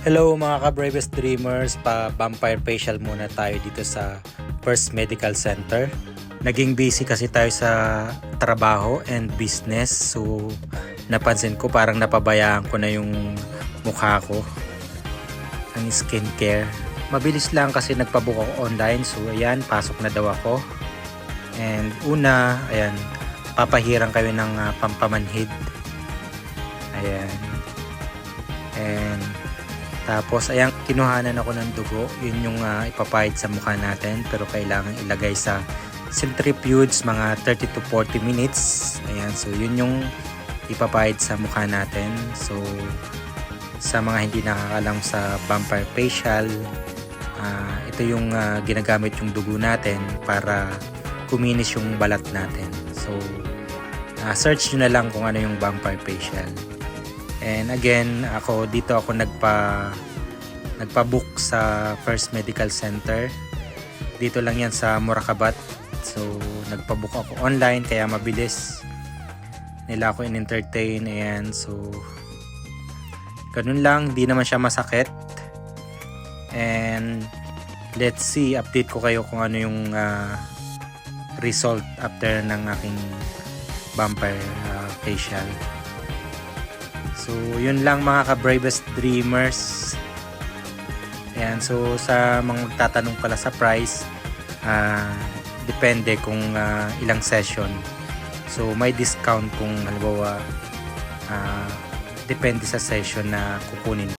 Hello mga ka-Bravest Dreamers, pa vampire facial muna tayo dito sa First Medical Center. Naging busy kasi tayo sa trabaho and business so napansin ko parang napabayaan ko na yung mukha ko ang skincare. Mabilis lang kasi nagpabook ako online so ayan, pasok na daw ako. And una, ayan, papahirang kayo ng ah, pampamanhid. Ayan. And tapos, ayan, kinuhanan ako ng dugo. Yun yung uh, ipapahid sa mukha natin. Pero kailangan ilagay sa centrifuge mga 30 to 40 minutes. Ayan, so yun yung ipapahid sa mukha natin. So, sa mga hindi nakakalam sa vampire facial, ah, ito yung ah, ginagamit yung dugo natin para kuminis yung balat natin. So, ah, search nyo na lang kung ano yung vampire facial. And again, ako dito ako nagpa nagpa-book sa First Medical Center. Dito lang 'yan sa Murakabat. So, nagpa-book ako online kaya mabilis. Nila ako in-entertain ayan. So, ganun lang, di naman siya masakit. And let's see, update ko kayo kung ano yung ah, result after ng aking vampire ah, facial. So, yun lang mga ka-bravest dreamers. Ayan, so sa mga magtatanong pala sa price, ah, depende kung ah, ilang session. So, may discount kung halimbawa ah, depende sa session na kukunin